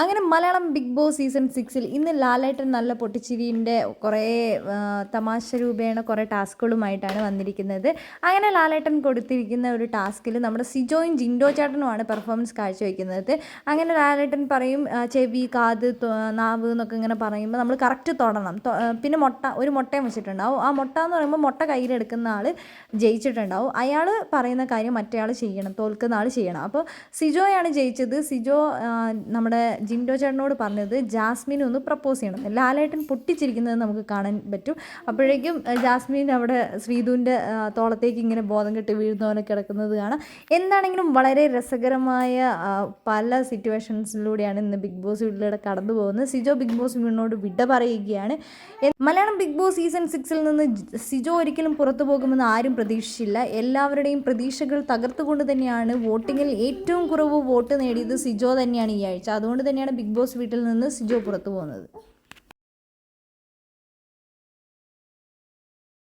അങ്ങനെ Malayalam big boss season സിക്സിൽ ഇന്ന് ലാലേട്ടൻ നല്ല പൊട്ടിച്ചിരിന്റെ കുറേ തമാശ രൂപേണ കുറേ ടാസ്കുകളുമായിട്ടാണ് വന്നിരിക്കുന്നത്. അങ്ങനെ ലാലേട്ടൻ കൊടുത്തിരിക്കുന്ന ഒരു ടാസ്കിൽ നമ്മുടെ സിജോയും ജിൻഡോ ചേട്ടനുമാണ് പെർഫോമൻസ് കാഴ്ചവെക്കുന്നത്. അങ്ങനെ ലാലേട്ടൻ പറയും ചെവി കാത് നാവ് എന്നൊക്കെ ഇങ്ങനെ പറയുമ്പോൾ നമ്മൾ കറക്റ്റ് തൊടണം. പിന്നെ മുട്ട ഒരു മുട്ടയും വെച്ചിട്ടുണ്ടാവും. ആ മുട്ട എന്ന് പറയുമ്പോൾ മുട്ട കയ്യിലെടുക്കുന്ന ആൾ ജയിച്ചിട്ടുണ്ടാവും. അയാൾ പറയുന്ന കാര്യം മറ്റേ ചെയ്യണം തോൽക്കുന്ന ആൾ ചെയ്യണം. അപ്പോൾ സിജോയാണ് ജയിച്ചത്. സിജോ നമ്മുടെ ജിൻഡോ ചേട്ടനോട് പറഞ്ഞത് ജാസ്മിൻ ഒന്ന് പ്രപ്പോസ് ചെയ്യണം. ലാലേട്ടൻ പൊട്ടിച്ചിരിക്കുന്നത് നമുക്ക് കാണാൻ പറ്റും. അപ്പോഴേക്കും ജാസ്മിൻ അവിടെ ശ്രീധുവിന്റെ തോളത്തേക്ക് ഇങ്ങനെ ബോധം കെട്ട് വീഴുന്ന കിടക്കുന്നത് കാണാം. എന്താണെങ്കിലും വളരെ രസകരമായ പല സിറ്റുവേഷൻസിലൂടെയാണ് ഇന്ന് ബിഗ് ബോസ് വീട്ടിലൂടെ കടന്നു പോകുന്നത്. സിജോ ബിഗ് ബോസ് വീടിനോട് വിട പറയുകയാണ്. മലയാളം ബിഗ് ബോസ് സീസൺ സിക്സിൽ നിന്ന് സിജോ ഒരിക്കലും പുറത്തു പോകുമെന്ന് ആരും പ്രതീക്ഷിച്ചില്ല. എല്ലാവരുടെയും പ്രതീക്ഷകൾ തകർത്തുകൊണ്ട് തന്നെയാണ് വോട്ടിങ്ങിൽ ഏറ്റവും കുറവ് വോട്ട് നേടിയത് സിജോ തന്നെയാണ് ഈ ആഴ്ച. അതുകൊണ്ട് തന്നെയാണ് ബിഗ് ബോസ് വീട്ടിൽ നിന്ന് സിജോ പുറത്തു പോകുന്നത്.